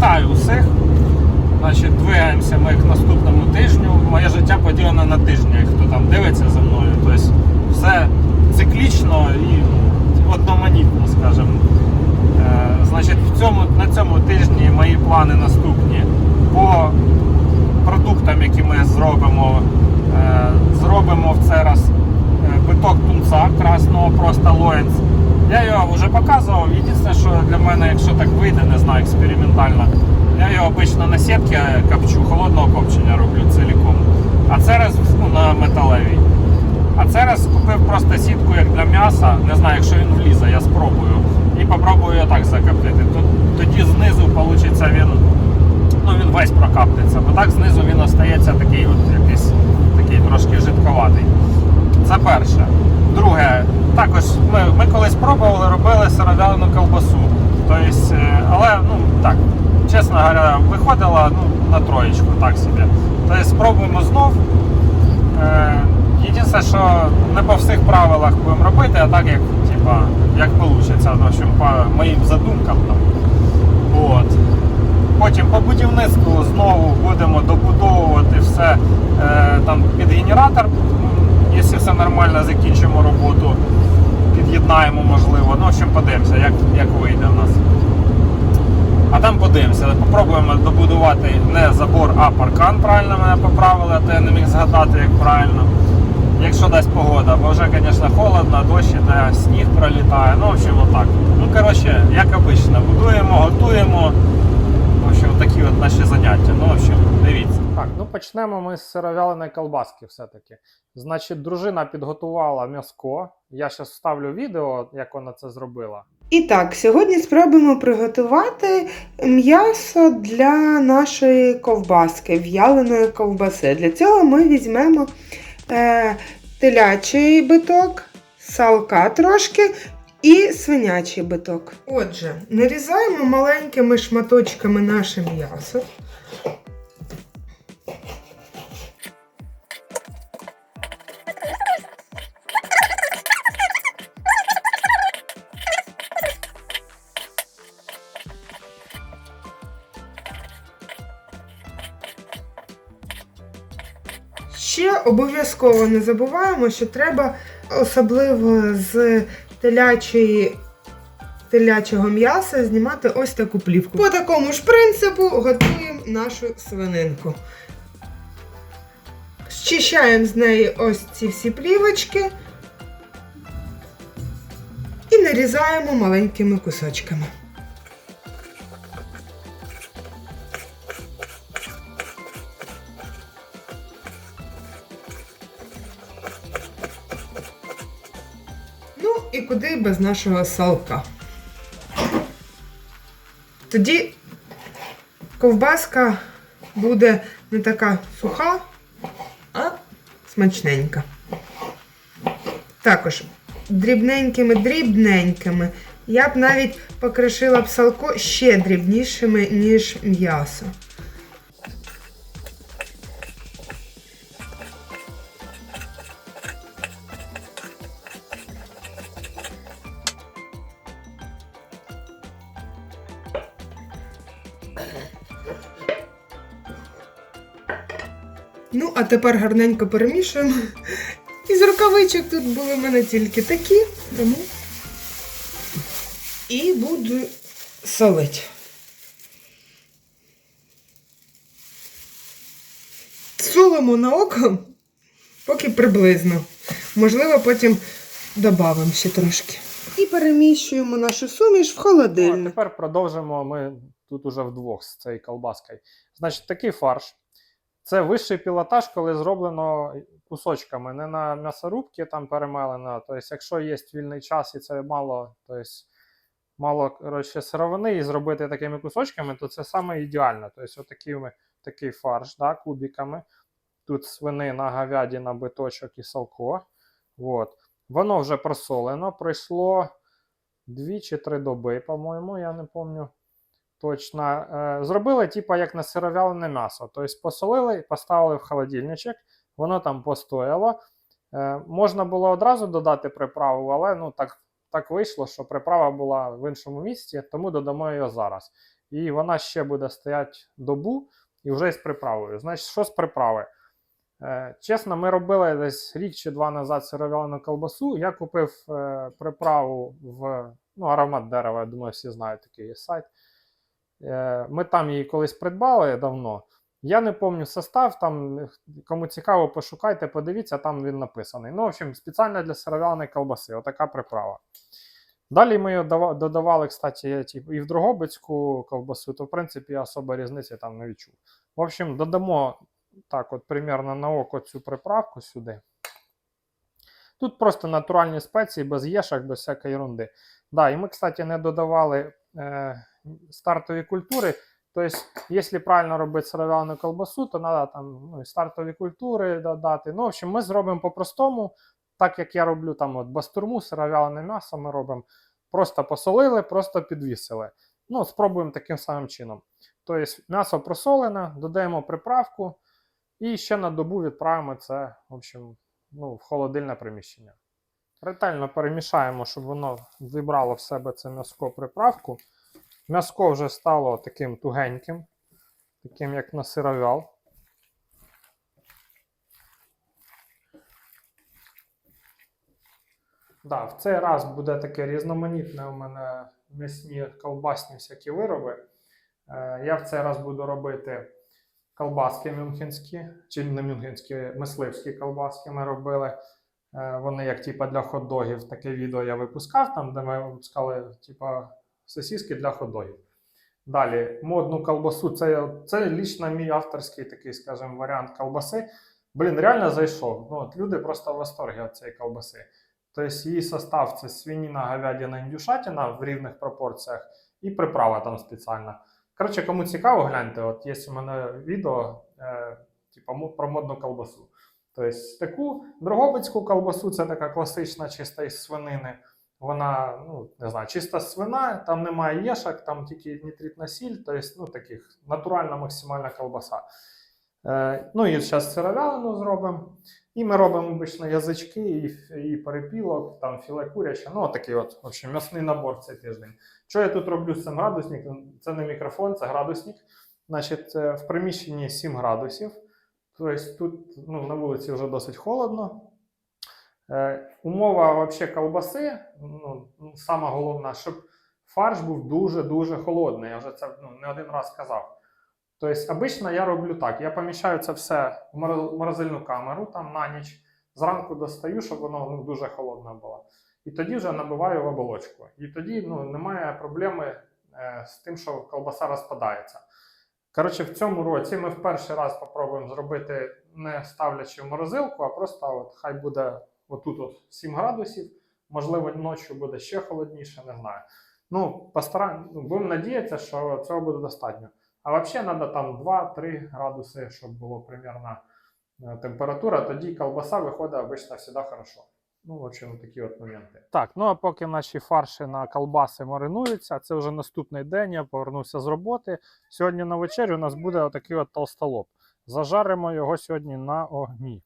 Вітаю усіх. Значить, двигаємося ми к наступному тижню. Моє життя поділено на тижні, хто там дивиться за мною. Тобто все циклічно і ну, одноманітно, скажімо. Е, значить, в цьому, на цьому тижні мої плани наступні. По продуктам, які ми зробимо, е, зробимо в цей раз е, биток тунца красного, просто лоєнс. Я його вже показував. Єдине, що для мене, якщо так вийде, не знаю, експериментально, я його обично на сітки копчу, холодного копчення роблю ціліком. А це раз ну, на металевій. А це раз купив просто сітку як для м'яса. Не знаю, якщо він влізе, я спробую. І попробую його так закоптити. Тоді знизу вийде він, ну він весь прокаптиться, бо так знизу він остається такий от якийсь такий трошки жидковатий. Це перше. Друге, також ми, ми колись пробували, робили сировялену ковбасу. Тобто, е, але ну так, чесно говоря, виходила ну, на троєчку, так собі. Тобто спробуємо знов. Е, Єдине, що не по всіх правилах будемо робити, а так як, типа, як вийде, в общем, по моїм задумкам. Там. От. Потім по будівництву знову будемо добудовувати все е, там під генератор. Якщо все нормально, закінчимо роботу, під'єднаємо, можливо. Ну, в общем, подивимося, як, як вийде в нас. А там подивимося, попробуємо добудувати не забор, а паркан. Правильно мене поправили, а то я не міг згадати, як правильно. Якщо дасть погода, бо вже, звісно, холодно, дощ іде, сніг пролітає. Ну, в общем, отак. Ну, коротше, як обично, будуємо, готуємо. В общем, такі от наші заняття. Ну, в общем, дивіться. Так, ну почнемо ми з сировяленої колбаски все-таки. Значить, дружина підготувала м'яско. Я зараз вставлю відео, як вона це зробила. І так, сьогодні спробуємо приготувати м'ясо для нашої ковбаски, в'яленої ковбаси. Для цього ми візьмемо е, телячий биток, салка трошки і свинячий биток. Отже, нарізаємо маленькими шматочками наше м'ясо. Обов'язково не забуваємо, що треба особливо з телячої, телячого м'яса знімати ось таку плівку. По такому ж принципу готуємо нашу свининку. Зчищаємо з неї ось ці всі плівочки і нарізаємо маленькими кусочками. І куди без нашого салка. Тоді ковбаска буде не така суха, а смачненька. Також дрібненькими-дрібненькими. Я б навіть покришила б салко ще дрібнішими, ніж м'ясо. Ну, а тепер гарненько перемішуємо. Із рукавичок тут були в мене тільки такі, тому і буду солити. Солимо на око, поки приблизно. Можливо, потім додамо ще трошки. І переміщуємо нашу суміш в Ну, а тепер продовжимо ми тут уже вдвох з цією колбаскою. Значить, такий фарш. Це вищий пілотаж, коли зроблено кусочками, не на м'ясорубці там перемелено. Тобто, якщо є вільний час і це мало, тобто, мало коротше, сировини і зробити такими кусочками, то це саме ідеально. Тобто, отакими, такий фарш, да, кубиками. Тут свинина, говядина, биточок і салко. От. Воно вже просолено. Пройшло 2 чи 3 доби, по-моєму, я не пам'ятаю точно. Е, Зробили, типа, як на сировялене м'ясо. Тобто посолили, поставили в холодильничок, воно там постояло. Е, Можна було одразу додати приправу, але ну, так, так вийшло, що приправа була в іншому місці, тому додамо її зараз. і вона ще буде стояти добу і вже з приправою. Значить, що з приправи? Е, чесно, ми робили десь рік чи два назад сировялену колбасу. Я купив приправу в ну, аромат дерева, я думаю, всі знають такий сайт. Е, ми там її колись придбали давно. Я не пам'ятаю состав, там кому цікаво, пошукайте, подивіться, там він написаний. Ну, в общем, спеціально для сировяленої колбаси, отака приправа. Далі ми її додавали, кстати, і в Дрогобицьку ковбасу, то в принципі я особо різниці там не відчув. В общем, додамо так, от примерно на око цю приправку сюди. Тут просто натуральні спеції, без єшок, без всякої ерунди. Да, і ми, кстати, не додавали е, стартові культури. Тобто, якщо правильно робити сировялену колбасу, то треба там ну, стартові культури додати. Ну, в общем, ми зробимо по-простому, так як я роблю там от бастурму, сировялене м'ясо ми робимо. Просто посолили, просто підвісили. Ну, спробуємо таким самим чином. Тобто, м'ясо просолене, додаємо приправку і ще на добу відправимо це в, общем, ну, в холодильне приміщення. Ретельно перемішаємо, щоб воно вибрало в себе це м'яско приправку. М'яско вже стало таким тугеньким, таким як на сировял. Да, в цей раз буде таке різноманітне у мене м'ясні колбасні всякі вироби. Е, я в цей раз буду робити колбаски мюнхенські, чи не мюнхенські, мисливські колбаски ми робили. Е, Вони як типа для хот-догів. Таке відео я випускав, там, де ми випускали типа, сосиски для хот-догів. Далі, модну колбасу. Це, це лічно мій авторський такий, скажімо, варіант колбаси. Блін, реально зайшов. Ну, от люди просто в восторгі від цієї колбаси. Тобто її состав це свинина, говядина, індюшатина в рівних пропорціях і приправа там спеціальна. Коротше, кому цікаво, гляньте, от є у мене відео е, типу, про модну колбасу. Тобто таку дрогобицьку колбасу, це така класична чиста із свинини. Вона, ну, не знаю, чиста свина, там немає єшок, там тільки нітритна сіль, тобто, ну, таких натуральна максимальна колбаса. Е, ну і зараз сировялену зробимо. І ми робимо обично язички і, і перепілок, там філе куряче. Ну, такий от, в общем, м'ясний набор цей тиждень. Що я тут роблю з цим градусником? Це не мікрофон, це градусник. Значить, е, в приміщенні 7 градусів. Тобто тут ну, на вулиці вже досить холодно. Е, умова вообще колбаси, ну, сама головна, щоб фарш був дуже-дуже холодний. Я вже це ну, не один раз казав. Тобто, обично я роблю так: я поміщаю це все в морозильну камеру там на ніч, зранку достаю, щоб воно ну, дуже холодне було. І тоді вже набиваю в оболочку. І тоді ну, немає проблеми е, з тим, що колбаса розпадається. Коротше, в цьому році ми в перший раз спробуємо зробити не ставлячи в морозилку, а просто от хай буде отут от 7 градусів. Можливо, ночі буде ще холодніше, не знаю. Ну, постарай... ну, будемо надіятися, що цього буде достатньо. А взагалі треба там 2-3 градуси, щоб було примерна е, температура, тоді колбаса виходить обично завжди хорошо. Ну, в общем, такі от моменти. Так, ну а поки наші фарші на колбаси маринуються, це вже наступний день. Я повернувся з роботи. Сьогодні на вечерю у нас буде отакий от толстолоб. Зажаримо його сьогодні на огні.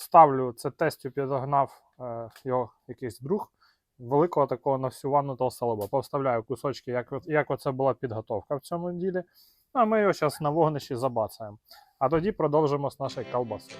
Ставлю це тестю, підогнав е, його якийсь друг великого такого навсюванутого салоба. Повставляю кусочки, як, як оце була підготовка в цьому ділі. А ми його зараз на вогнищі забацаємо. А тоді продовжимо з нашою колбасою.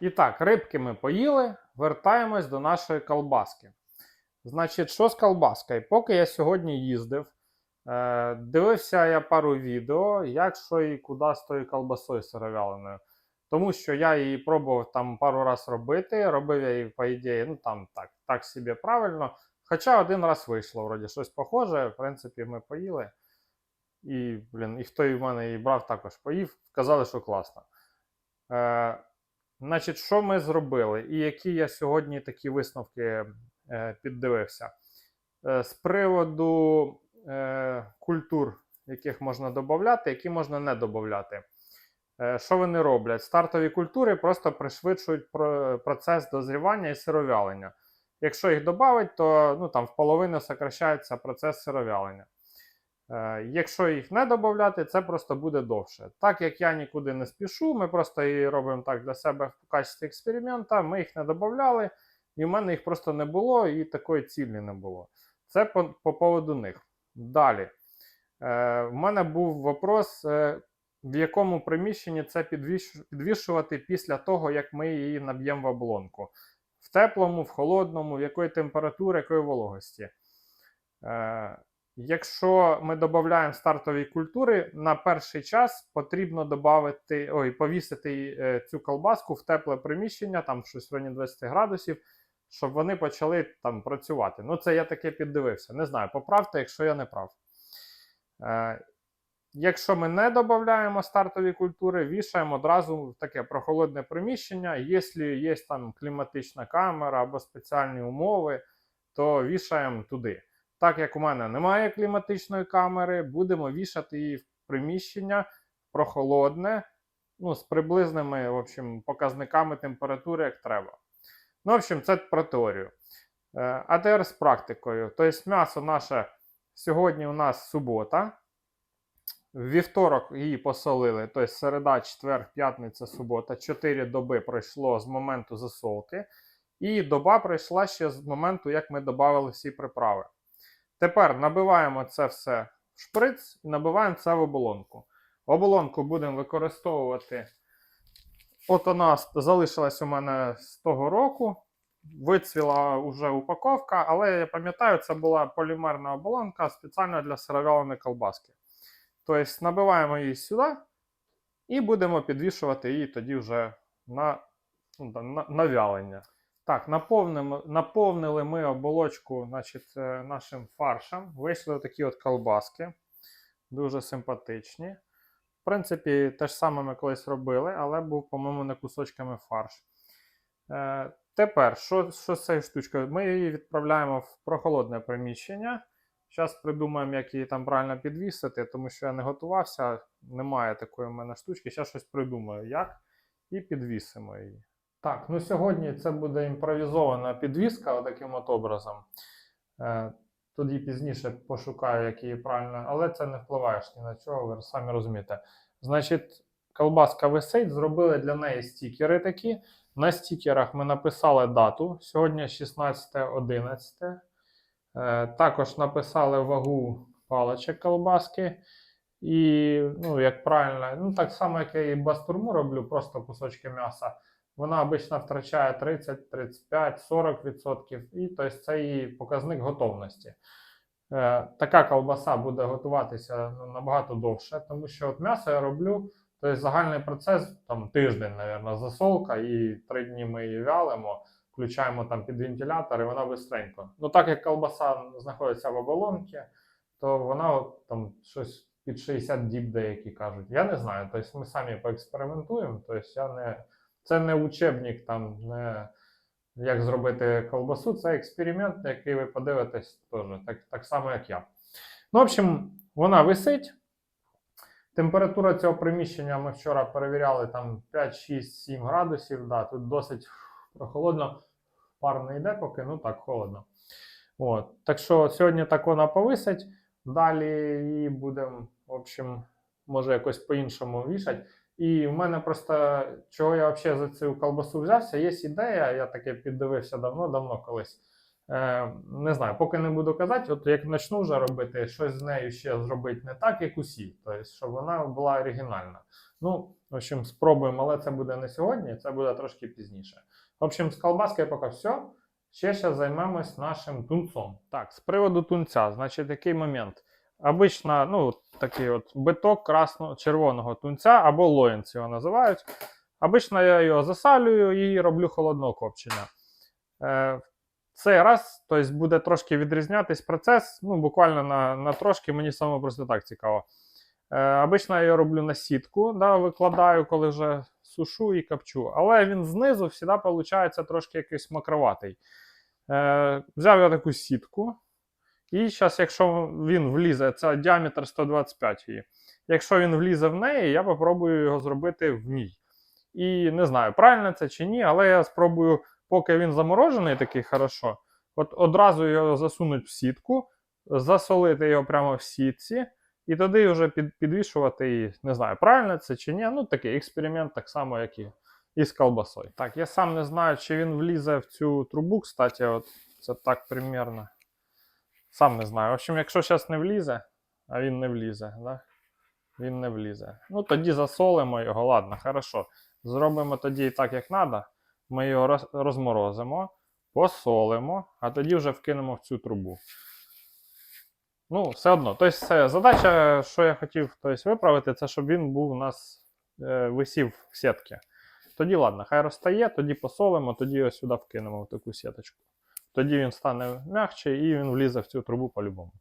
І так, рибки ми поїли, вертаємось до нашої колбаски. Значить, що з колбаскою? Поки я сьогодні їздив, е, дивився я пару відео, як що і куди з тою колбасою сировяленою. Тому що я її пробував там пару раз робити. Робив я її, по ідеї, ну там так, так собі правильно. Хоча один раз вийшло, вроді, щось похоже. В принципі, ми поїли. І, блін, і хто і в мене її брав, також поїв. Сказали, що класно. Е, значить, що ми зробили? І які я сьогодні такі висновки е, піддивився? Е, з приводу е, культур, яких можна додати, які можна не додати. Е, Що вони роблять? Стартові культури просто пришвидшують про- процес дозрівання і сировялення. Якщо їх додати, то ну, там, в половину сокращається процес сировялення. Е, Якщо їх не додати, це просто буде довше. Так як я нікуди не спішу, ми просто її робимо так для себе в качестві експеримента, ми їх не додавали, і в мене їх просто не було, і такої цілі не було. Це по, по поводу них. Далі. Е, в мене був вопрос, е, в якому приміщенні це підвішувати після того, як ми її наб'ємо в облонку. В теплому, в холодному, в якої температури, якої вологості. Е, якщо ми додаємо стартові культури, на перший час потрібно додати, ой, повісити е, цю колбаску в тепле приміщення, там щось в районі 20 градусів, щоб вони почали там працювати. Ну, це я таке піддивився. Не знаю, поправте, якщо я не прав. Е, Якщо ми не додаємо стартові культури, вішаємо одразу в таке прохолодне приміщення. Якщо є там кліматична камера або спеціальні умови, то вішаємо туди. Так як у мене немає кліматичної камери, будемо вішати її в приміщення прохолодне, ну, з приблизними в общем, показниками температури, як треба. Ну, в общем, це про теорію. Е, А тепер з практикою. Тобто, м'ясо наше сьогодні у нас субота. В вівторок її посолили, тобто середа, четвер, п'ятниця, субота. Чотири доби пройшло з моменту засолки. І доба пройшла ще з моменту, як ми додали всі приправи. Тепер набиваємо це все в шприц і набиваємо це в оболонку. Оболонку будемо використовувати. От вона залишилась у мене з того року. Вицвіла вже упаковка, але я пам'ятаю, це була полімерна оболонка спеціально для сировяленої колбаски. Тобто набиваємо її сюди і будемо підвішувати її тоді вже на, ну, на, на вялення. Так, наповнимо, наповнили ми оболочку значить, е, нашим фаршем. Вийшли такі от колбаски. Дуже симпатичні. В принципі, те ж саме ми колись робили, але був, по-моєму, не кусочками фарш. Е, тепер, що, що з цією штучкою? Ми її відправляємо в прохолодне приміщення. Зараз придумаємо, як її там правильно підвісити, тому що я не готувався, немає такої в мене штучки. Зараз щось придумаю, як, і підвісимо її. Так, ну сьогодні це буде імпровізована підвіска таким от образом. Е, тоді пізніше пошукаю, як її правильно, але це не впливає ні на чого, ви самі розумієте. Значить, колбаска висить, зробили для неї стікери такі. На стікерах ми написали дату. Сьогодні 16.11. Е, також написали вагу паличок колбаски. І, ну, як правильно, ну так само, як я і бастурму роблю, просто кусочки м'яса. Вона обично втрачає 30, 35, 40%. І тобто, це її показник готовності. Е, така колбаса буде готуватися ну, набагато довше, тому що от м'ясо я роблю, тобто загальний процес там тиждень, мабуть, засолка, і три дні ми її вялимо, включаємо там під вентилятор, і вона бистренько. Ну так як колбаса знаходиться в оболонці, то вона от, там щось під 60 діб деякі кажуть. Я не знаю. Тобто ми самі поекспериментуємо. Тобто я не, це не учебник, там не як зробити колбасу. Це експеримент, на який ви подивитесь теж, так, так само, як я. Ну, в общем, вона висить. Температура цього приміщення ми вчора перевіряли там 5, 6, 7 градусів. Да, тут досить прохолодно. Пар не йде поки, ну так, холодно. От. Так що сьогодні так вона повисить. Далі її будемо, в общем, може якось по-іншому вішати. І в мене просто, чого я взагалі за цю колбасу взявся, є ідея, я таке піддивився давно-давно колись. Е, не знаю, поки не буду казати, от як почну вже робити, щось з нею ще зробити не так, як усі. Тобто, щоб вона була оригінальна. Ну, в общем, спробуємо, але це буде не сьогодні, це буде трошки пізніше. В общем, з колбаскою поки все. Ще зараз займемось нашим тунцом. Так, з приводу тунця, значить, який момент. Обично, ну, такий от биток красно-червоного тунця або лоїнц його називають. Обично я його засалюю і роблю холодного копчення. Е, цей раз тобто, буде трошки відрізнятись процес, ну, буквально на, на трошки, мені саме просто так цікаво. Е, обично я його роблю на сітку, да, викладаю, коли вже сушу і копчу. Але він знизу завжди виходить трошки якийсь мокроватий. Е, взяв я таку сітку. І зараз, якщо він влізе, це діаметр 125 її. Якщо він влізе в неї, я попробую його зробити в ній. І не знаю, правильно це чи ні, але я спробую, поки він заморожений такий хорошо, от одразу його засунути в сітку, засолити його прямо в сітці, і тоді вже під, підвішувати і не знаю, правильно це чи ні. Ну, такий експеримент, так само, як і, і з колбасою. Так, я сам не знаю, чи він влізе в цю трубу, кстати, от це так примерно. Сам не знаю. В общем, якщо зараз не влізе, а він не влізе, да? він не влізе. Ну, тоді засолимо його. Ладно, хорошо. Зробимо тоді так, як треба. Ми його розморозимо, посолимо, а тоді вже вкинемо в цю трубу. Ну, все одно. Тобто, задача, що я хотів тобто, виправити, це щоб він був у нас е, висів в сітки. Тоді, ладно, хай розстає, тоді посолимо, тоді його сюди вкинемо в таку сіточку. Тоді він стане м'якче і він влізе в цю трубу по-любому.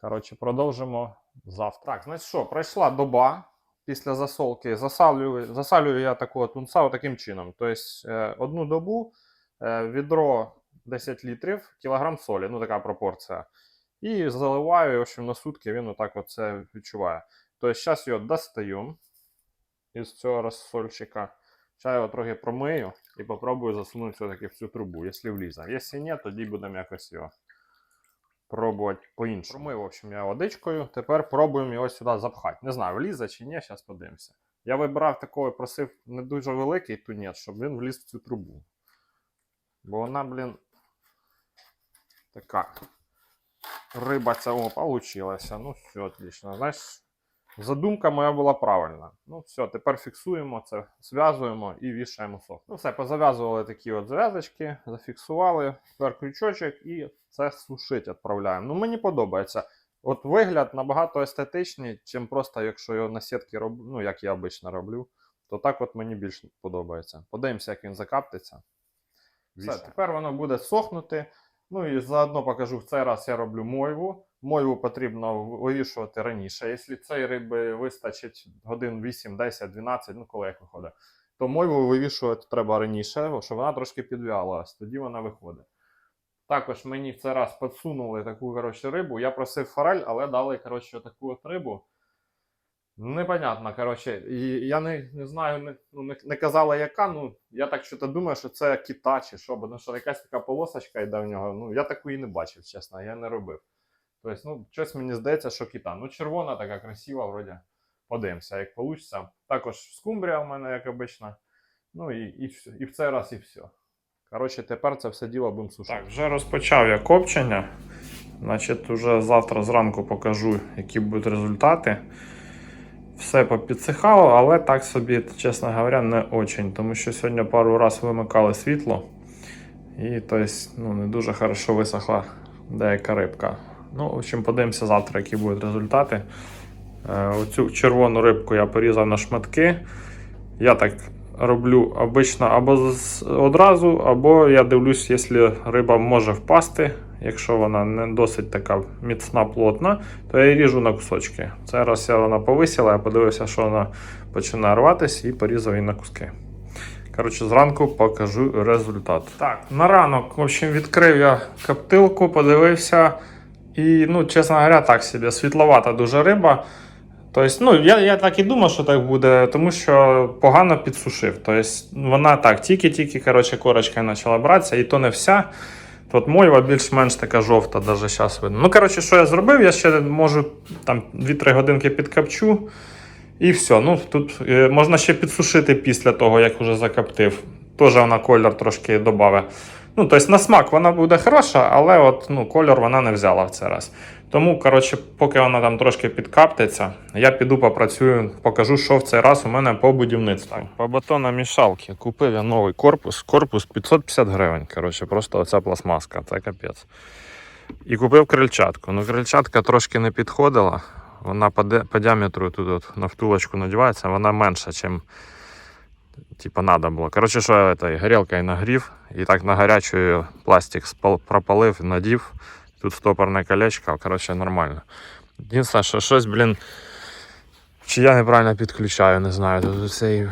Коротше, продовжимо завтра. Так, значить що, пройшла доба після засолки. Засалюю, засалюю я такого тунца таким чином. Тобто, е, одну добу е, відро 10 літрів, кілограм солі, ну така пропорція. І заливаю, в общем, на сутки він отак от це відчуває. Тобто, зараз його достаю із цього розсольчика. Зараз його трохи промию і попробую засунути все-таки в цю трубу, якщо влізе. Якщо ні, тоді будемо якось його пробувати по-іншому. Промив, в общем, я водичкою. Тепер пробуємо його сюди запхати. Не знаю, влізе чи ні, зараз подивимося. Я вибирав такого, просив не дуже великий тунець, щоб він вліз в цю трубу. Бо вона, блін, така. Риба ця о, получилася. Ну, все, отлично. Знаєш, задумка моя була правильна. Ну, все, тепер фіксуємо це, зв'язуємо і вішаємо сок. Ну, все, позав'язували такі от зав'язочки, зафіксували, тепер крючочок і це сушить відправляємо. Ну, мені подобається. От вигляд набагато естетичний, чим просто, якщо його на сітки роблю, ну, як я обично роблю, то так от мені більше подобається. Подивимося, як він закаптиться. Все, тепер воно буде сохнути. Ну і заодно покажу, в цей раз я роблю мойву. Мойву потрібно вивішувати раніше. Якщо цієї риби вистачить годин 8, 10, 12, ну коли як виходить, то мойву вивішувати треба раніше, щоб вона трошки підв'ялась, тоді вона виходить. Також мені в цей раз підсунули таку коротше, рибу. Я просив форель, але дали коротше, таку от рибу. Непонятно, коротше, і я не, не знаю, не, ну, не, не казала яка. Ну я так що-то думаю, що це кита чи що, бо тому що якась така полосочка йде в нього. Ну я такої не бачив, чесно, я не робив. Тобто, ну, щось мені здається, що кита. Ну, червона така красива, вроді. Подивимося, як вийде. Також скумбрія в мене, як обично. Ну і, і, і в цей раз і все. Коротше, тепер це все діло будемо сушити. Так, вже розпочав я копчення. Значить, уже завтра зранку покажу, які будуть результати. Все попідсихало, але так собі, чесно говоря, не очень. Тому що сьогодні пару разів вимикали світло. І тобто, ну, не дуже хорошо висохла деяка рибка. Ну, в общем, подивимося завтра, які будуть результати. Е, Оцю червону рибку я порізав на шматки. Я так роблю обично або одразу, або я дивлюсь, якщо риба може впасти. Якщо вона не досить така міцна, плотна, то я її ріжу на кусочки. Це раз я вона повисіла, я подивився, що вона починає рватись і порізав її на куски. Коротше, зранку покажу результат. Так, на ранок, в общем, відкрив я коптилку, подивився. І, ну, чесно говоря, так собі, світловата дуже риба. Тобто, ну, я, я так і думав, що так буде, тому що погано підсушив. Тобто, вона так, тільки-тільки коротше, корочка почала братися, і то не вся. Тут мойва більш-менш така жовта, навіть зараз видно. Ну, коротше, що я зробив, я ще можу там 2-3 годинки підкапчу. І все. Ну, тут е, можна ще підсушити після того, як вже закоптив. Теж вона колір трошки додавить. Ну, тобто на смак вона буде хороша, але от, ну, кольор вона не взяла в цей раз. Тому, коротше, поки вона там трошки підкаптиться, я піду попрацюю, покажу, що в цей раз у мене по будівництву. По бетономішалки купив я новий корпус. Корпус 550 гривень. Коротше, просто оця пластмаска, це капець. І купив крильчатку. Ну, крильчатка трошки не підходила. Вона по, по діаметру тут от, на втулочку надівається, вона менша, ніж типа надо було. Коротше, що этой горілкою нагрів, і так на гарячу пластик пропалив, надів. Тут стопорне колечко, коротше, нормально. Єдине, що щось, блін, чи я неправильно підключаю, не знаю. Тут цей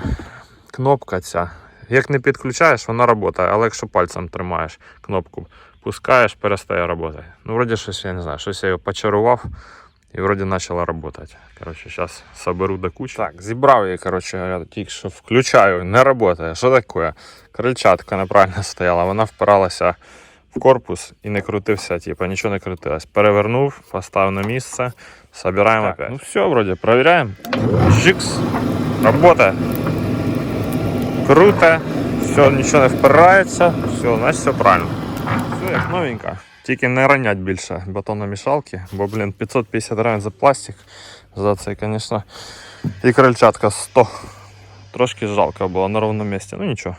кнопка ця. Як не підключаєш, вона працює, але якщо пальцем тримаєш кнопку, пускаєш, перестає працювати. Ну, вроді щось, я не знаю, щось я його почарував і вроді почала працювати. Коротше, зараз соберу до кучі. Так, зібрав її, коротше, я тільки що включаю, не працює. Що таке? Крильчатка неправильно стояла, вона впиралася в корпус і не крутився, типу, нічого не крутилось. Перевернув, поставив на місце, собираємо опять. Ну все, вроді, проверяємо. Жикс, работає. Круто, все, нічого не впирається, все, значить все правильно. Все як новенько. Тільки не ранять більше бетономішалки, бо, блін, 550 гривень за пластик. За це, звісно. І крильчатка 100. Трошки жалко було на ровному місці. Ну нічого.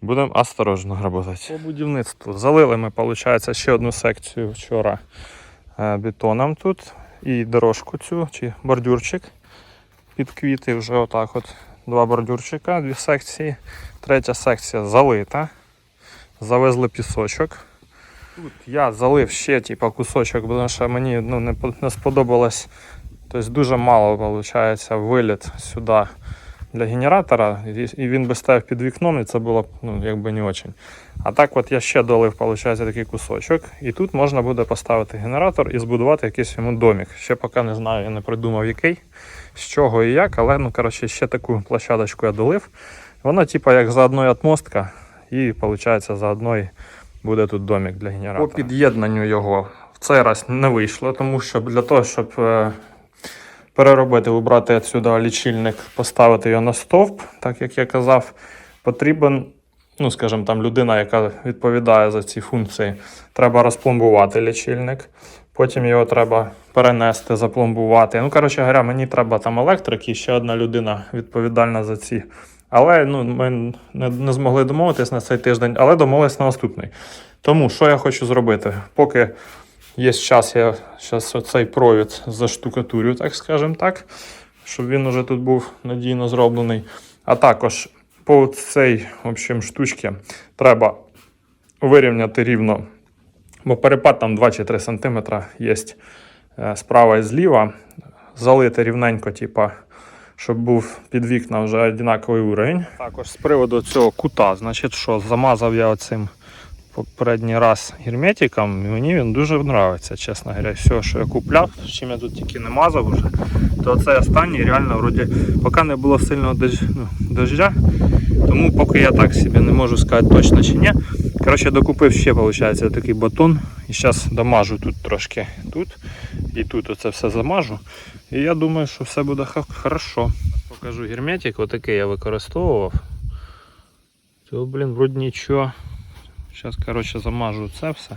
Будемо осторожно працювати. По будівництву залили ми, виходить, ще одну секцію вчора е, бетоном тут. І дорожку цю, чи бордюрчик під квіти вже отак от. Два бордюрчика, дві секції. Третя секція залита. Завезли пісочок. Тут я залив ще типу, кусочок, тому що мені ну, не, не сподобалось. Тобто дуже мало виходить виліт сюди для генератора, і він би став під вікном, і це було ну, якби не дуже. А так от я ще долив, виходить, такий кусочок. І тут можна буде поставити генератор і збудувати якийсь йому домик. Ще поки не знаю, я не придумав який, з чого і як, але ну, коротше, ще таку площадочку я долив. Вона, типу, як заодно отмостка, і виходить, заодно буде тут домик для генератора. По під'єднанню його в цей раз не вийшло, тому що для того, щоб е, переробити, убрати відсюди лічильник, поставити його на стовп, так як я казав, потрібен, ну скажімо, там людина, яка відповідає за ці функції. Треба розпломбувати лічильник. Потім його треба перенести, запломбувати. Ну, коротше говоря, мені треба там електрик і ще одна людина відповідальна за ці. Але ну, ми не, не змогли домовитись на цей тиждень, але домовились на наступний. Тому що я хочу зробити? Поки є час, я зараз цей провід заштукатурю, так скажемо так, щоб він уже тут був надійно зроблений. А також по цій в общем, штучці треба вирівняти рівно, бо перепад там 2 чи 3 см є е, справа і зліва. Залити рівненько, типа, щоб був під вікна вже однаковий уровень. Також з приводу цього кута, значить, що замазав я оцим попередній раз герметиком, і мені він дуже подобається, чесно говоря. Все, що я купляв, чим я тут тільки не мазав вже, то цей останній реально вроді, поки не було сильного дощ, ну, дождя, тому поки я так собі не можу сказати точно чи ні. Коротше, докупив ще, виходить, такий батон. І зараз домажу тут трошки тут і тут оце все замажу. І я думаю, що все буде хорошо. Покажу герметик, отакий я використовував. То, блін, вроді нічого. Зараз, коротше, замажу це все.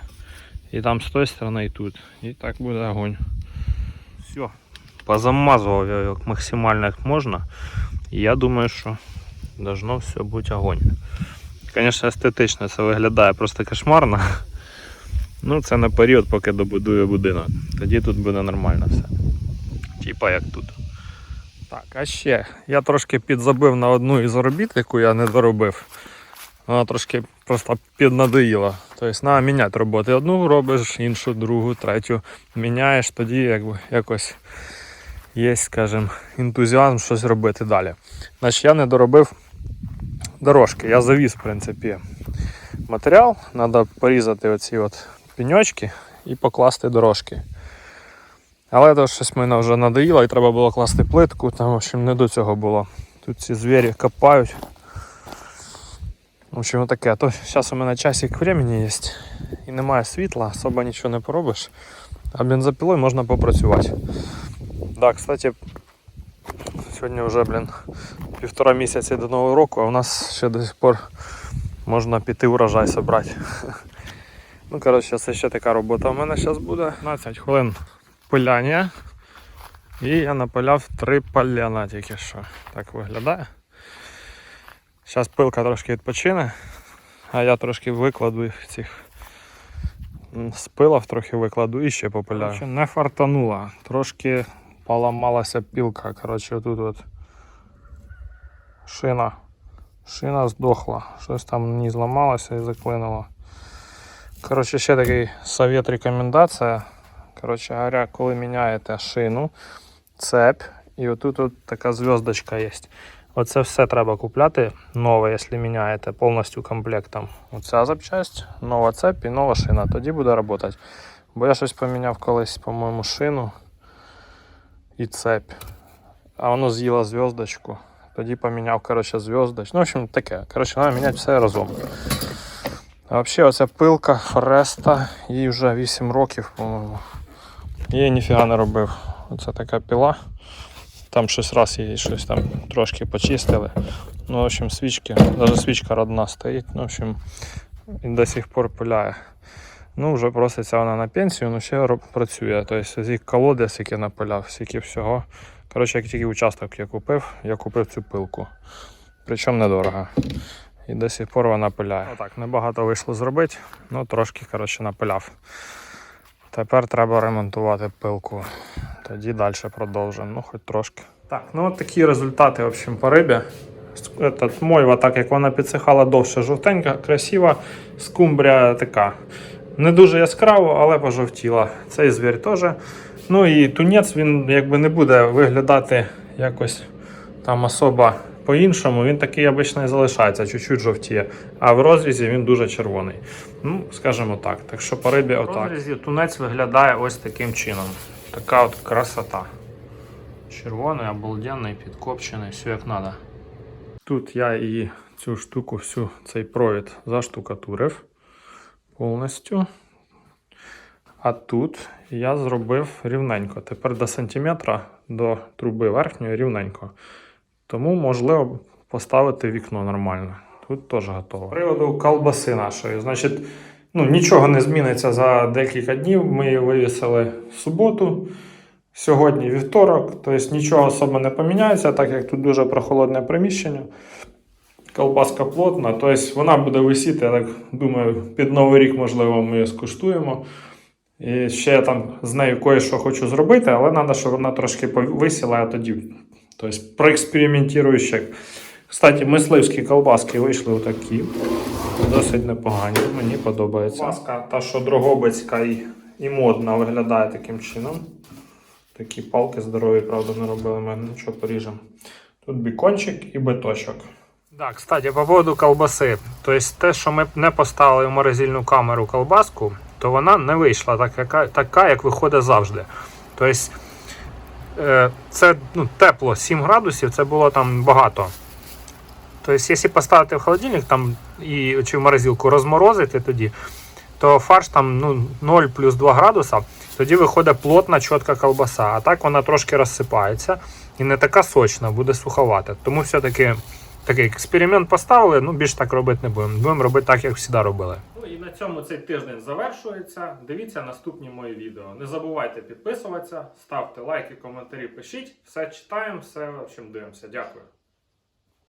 І там з тої сторони і тут. І так буде огонь. Все. Позамазував я його максимально як можна. І я думаю, що должно все бути огонь. Звісно, естетично це виглядає просто кошмарно. Ну, це на період, поки добудую будинок. Тоді тут буде нормально все. Типа як тут. Так, а ще я трошки підзабив на одну із робіт, яку я не доробив. Вона трошки просто піднадоїла. Тобто треба міняти роботи. Одну робиш, іншу, другу, третю міняєш, тоді якби якось є, скажімо, ентузіазм щось робити далі. Значить, я не доробив дорожки. Я завіз, в принципі, матеріал. Треба порізати оці от пеньочки і покласти дорожки. Але то щось мене вже надоїло і треба було класти плитку, там, в общем, не до цього було. Тут ці звірі копають. В общем, таке. А то зараз у мене часик времени є і немає світла, особо нічого не поробиш. А бензопилою можна попрацювати. Да, кстати, сьогодні вже, блін, півтора місяці до Нового року, а у нас ще до сих пор можна піти урожай собрати. Ну, коротше, це ще така робота у мене зараз буде. 15 хвилин пиляння. І я напиляв три поляна тільки що. Так виглядає. Зараз пилка трошки відпочине, а я трошки викладу їх цих м, спилав, трохи викладу і ще попиляю. Короче, не фартануло. Трошки поламалася пілка. Коротше, тут от шина. Шина здохла. Щось там не зламалося і заклинуло. Коротше, ще такий совет рекомендація. Коротше говоря, коли міняєте шину, цепь, і отут от така зв'язочка є. Оце все треба купляти нове, якщо міняєте повністю комплектом. Оця запчасть, нова цепь і нова шина. Тоді буде працювати. Бо я щось поміняв колись, по-моєму, шину і цепь. А воно з'їло зв'язочку. Тоді поміняв, коротше, зв'язочку. Ну, в общем, таке. Коротше, треба міняти все разом. А взагалі, оця пилка Фореста, їй вже 8 років, по-моєму. Я ніфіга не робив. Оце така піла. Там щось раз її щось там трошки почистили. Ну, в общем, свічки, навіть свічка родна стоїть, ну, в общем, і до сих пор пиляє. Ну, вже проситься вона на пенсію, ну ще працює. Тобто зі колоди, скільки напиляв, скільки всього. Коротше, як тільки участок я купив, я купив цю пилку. Причому недорого. І до сих пор вона пиляє. Отак, небагато вийшло зробити, ну трошки коротше, напиляв. Тепер треба ремонтувати пилку. Тоді далі продовжимо. Ну, хоч трошки. Так, ну от такі результати в общем, по рибі. Этот, мойва, так як вона підсихала довше, жовтенька, красива. Скумбрія така. Не дуже яскраво, але пожовтіла. Цей звір теж. Ну і тунець він якби не буде виглядати якось там особо по-іншому. Він такий обично і залишається, чуть-чуть жовтіє. А в розрізі він дуже червоний. Ну, скажімо так. Так що по рибі отак. В розрізі тунець виглядає ось таким чином. Така от красота. Червоний, обалденний, підкопчений, все як треба. Тут я і цю штуку, всю цей провід заштукатурив повністю. А тут я зробив рівненько. Тепер до сантиметра до труби верхньої рівненько. Тому можливо поставити вікно нормально. Тут теж готово. З приводу колбаси нашої. Значить, ну, нічого не зміниться за декілька днів. Ми її вивісили в суботу. Сьогодні вівторок, тобто нічого особо не поміняється, так як тут дуже прохолодне приміщення. Колбаска плотна, тобто вона буде висіти, я так думаю, під Новий рік, можливо, ми її скуштуємо. І ще я там з нею кое-що хочу зробити, але треба, щоб вона трошки повисіла, а тоді. Тобто проекспериментую ще. Кстати, мисливські колбаски вийшли отакі. Досить непогані, мені подобається. Колбаска, та що дрогобицька і, і модна, виглядає таким чином. Такі палки здорові, правда, не робили ми, нічого поріжемо. Тут бікончик і биточок. Так, кстати, по поводу колбаси. Тобто те, що ми не поставили в морозильну камеру колбаску, то вона не вийшла так, яка, така, як виходить завжди. Тобто це ну, тепло, 7 градусів, це було там багато. Тобто, якщо поставити в холодильник там, і, чи в морозилку розморозити тоді, то фарш там ну, 0 плюс 2 градуса, тоді виходить плотна, чітка колбаса. А так вона трошки розсипається і не така сочна, буде суховата. Тому все-таки такий експеримент поставили, ну більш так робити не будемо. Будемо робити так, як завжди робили. І на цьому цей тиждень завершується. Дивіться наступні мої відео. Не забувайте підписуватися, ставте лайки, коментарі, пишіть. Все читаємо, все в дивимося. Дякую.